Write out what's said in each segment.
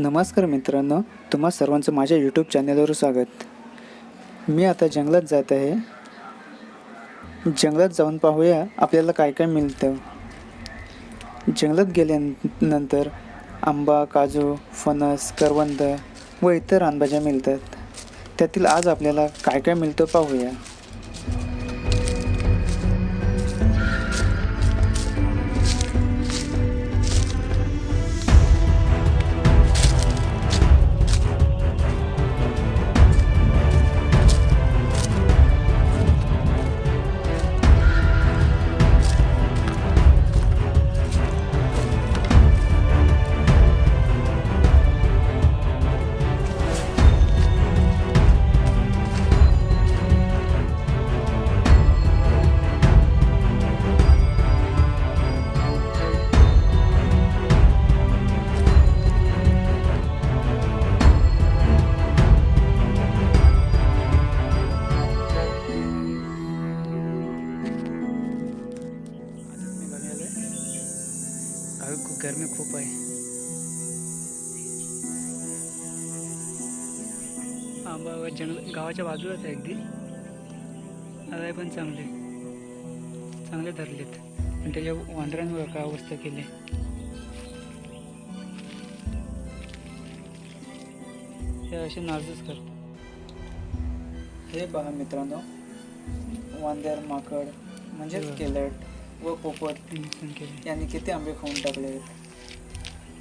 नमस्कार मित्रांनो तुम्हा सर्वांचं माझ्या यूट्यूब चॅनलवर स्वागत. मी आता जंगलात जात आहे. जंगलात जाऊन पाहूया आपल्याला काय काय मिळतं. जंगलात गेल्यानंतर आंबा काजू फणस करवंद व इतर रानभाज्या मिळतात. त्यातील आज आपल्याला काय काय मिळतं पाहूया. गरमी खूप आहे आंबा जंगल गावाच्या बाजूलाच आहे अगदी आलाय पण चांगले। चांगले धरलेत। पण त्याच्या वांदरांवर काय अवस्था केली हे असे नाजूच करतात। हे पहा मित्रांनो वांदर माकड म्हणजेच केलट। व पोपट यांनी किती आंबे खाऊन टाकले आहेत?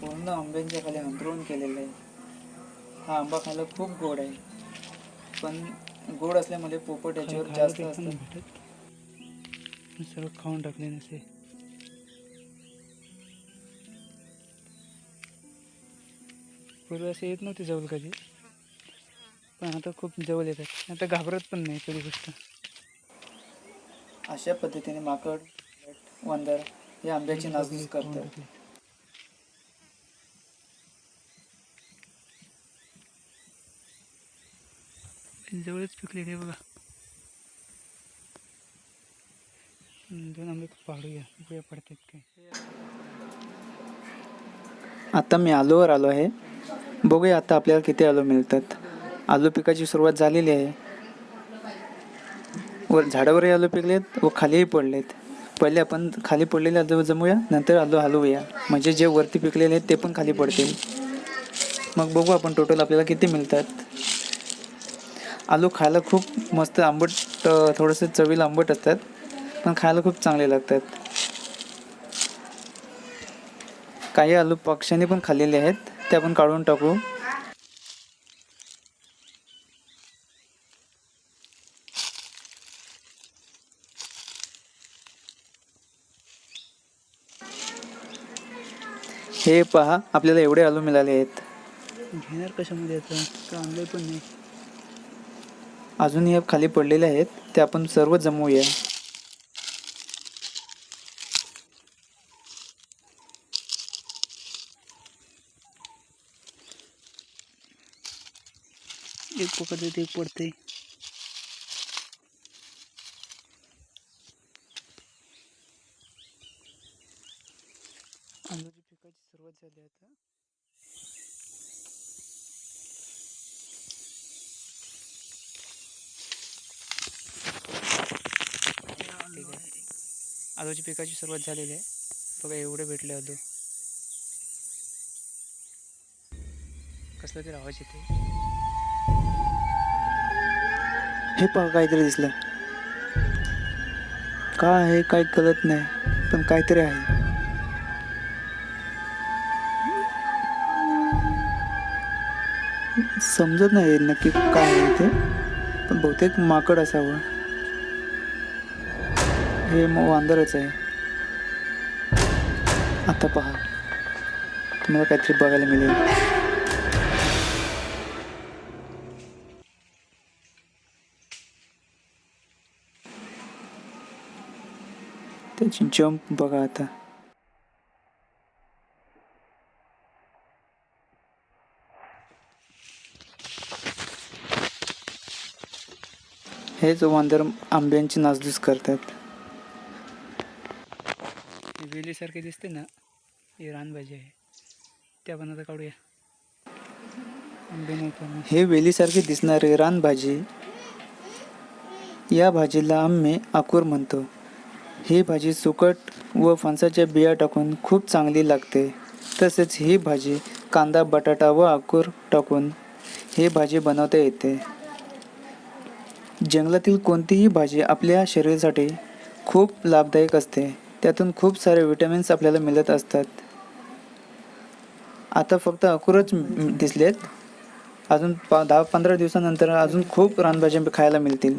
पूर्ण आंब्यांच्या खाली अंतरून केलेलं आहे. हा आंबा खायला खूप गोड आहे. पण गोड असल्यामुळे पोपट याच्यावर जास्त असतात. सर्व खाऊन टाकले नसे. पूर्वी असे येत नव्हते जवळ कधी. पण आता खूप जवळ येतात. आता घाबरत पण नाही कधी गोष्ट. अशा पद्धतीने माकड वंदर हे आंब्याची नासधूस करतात जवळच पिकलेले बघा. दोन आंबे पाडूया पडतात काय? आता मी आलूवर आलो आहे. बघूया आता आपल्याला किती आलू मिळतात. आलू पिकाची सुरुवात झालेली आहे. वर झाडावरही आलू पिकलेत व खालीही पडलेत. पहिले आपण खाली पडलेले आलू जमूया नंतर आलू हलवूया. म्हणजे जे वरती पिकलेले आहेत ते पण खाली पडतील. मग बघू आपण टोटल आपल्याला किती मिळतात. आलू खायला खूप मस्त आंबट थोडंसं चवीला आंबट असतात पण खायला खूप चांगले लागतात. काही आलू पक्ष्यांनी पण खाल्लेले आहेत ते आपण काढून टाकू. हे पहा आपल्याला एवढे आलू मिळाले आहेत. घेणार कशामध्ये आता? आणले पण नाही? अजून हे खाली पडलेले आहेत ते आपण सर्व जमवूया. एक पकडते एक पडते आलूची सुरुवात झाली आता ठीक आहे. आलूची पिकाची सुरुवात झालेली आहे. बघा एवढे भेटले आलू कसला तरी आवाज येते हे पहा काहीतरी दिसलं. काय आहे काही कळत नाही पण काहीतरी आहे. समजत नाही नक्की काय आहे ते. पण बहुतेक माकड असावं. हे मग वांदरच आहे. आता पहा. तुम्हाला काहीतरी बघायला मिळेल. त्याची जंप बघा आता. हेच वांदर आंब्यांची नासधूस करतात. वेलीसारखे दिसते ना ही रानभाजी आहे. ते आपण आता काढूया. हे वेलीसारखे दिसणारे रानभाजी या भाजीला आम्ही आकूर म्हणतो. ही भाजी सुकट व फणसाच्या बिया टाकून खूप चांगली लागते. तसेच ही भाजी कांदा बटाटा व आकूर टाकून ही भाजी बनवता येते. जंगलातील कोणतीही भाजी आपल्या शरीरासाठी खूप लाभदायक असते. त्यातून खूप सारे विटॅमिन्स आपल्याला मिळत असतात. आता फक्त अकुरच दिसलेत. अजून पा दहा पंधरा दिवसानंतर अजून खूप रानभाज्या खायला मिळतील.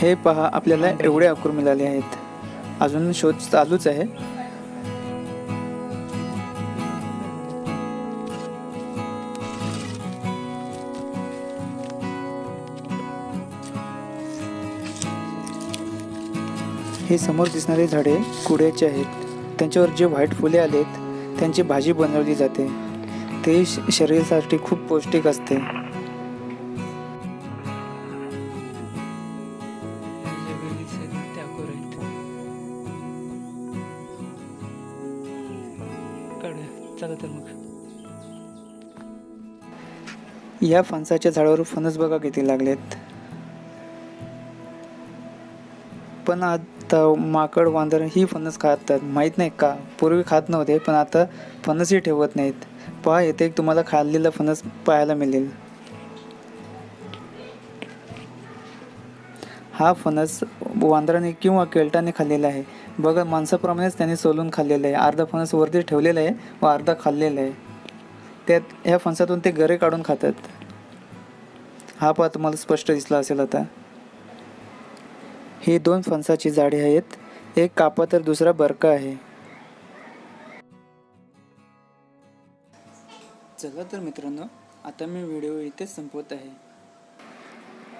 हे पहा आपल्याला एवढे अकूर मिळाले आहेत. अजून शोध चालूच आहे. हे समोर दिसणारे झाडे कुड्याचे आहेत. त्यांच्यावर जे व्हाईट फुले आलेत त्यांची भाजी बनवली जाते. ते श- शरीरासाठी खूप पौष्टिक असते. चला तर मग. या फणसाच्या झाडावर फणस बघा किती लागलेत. पण आता माकड वांदर ही फणस खातात. माहीत नाही का? पूर्वी खात नव्हते पण आता फणसही ठेवत नाहीत. पहा येथे तुम्हाला खाल्लेला फणस पाहायला मिळेल. हा फणस वांदराने किंवा केलटाने खाल्लेला आहे. बघा माणसाप्रमाणेच त्याने सोलून खाल्लेला आहे. अर्धा फणस वरती ठेवलेला आहे व अर्धा खाल्लेला आहे. त्यात ह्या फणसातून ते गरे काढून खातात. हा पहा तुम्हाला स्पष्ट दिसला असेल आता. हे दोन फणसाची झाडे आहेत. एक कापा तर दुसरा बरका आहे. चला तर मित्रांनो आता मी व्हिडिओ इथेच संपवत आहे.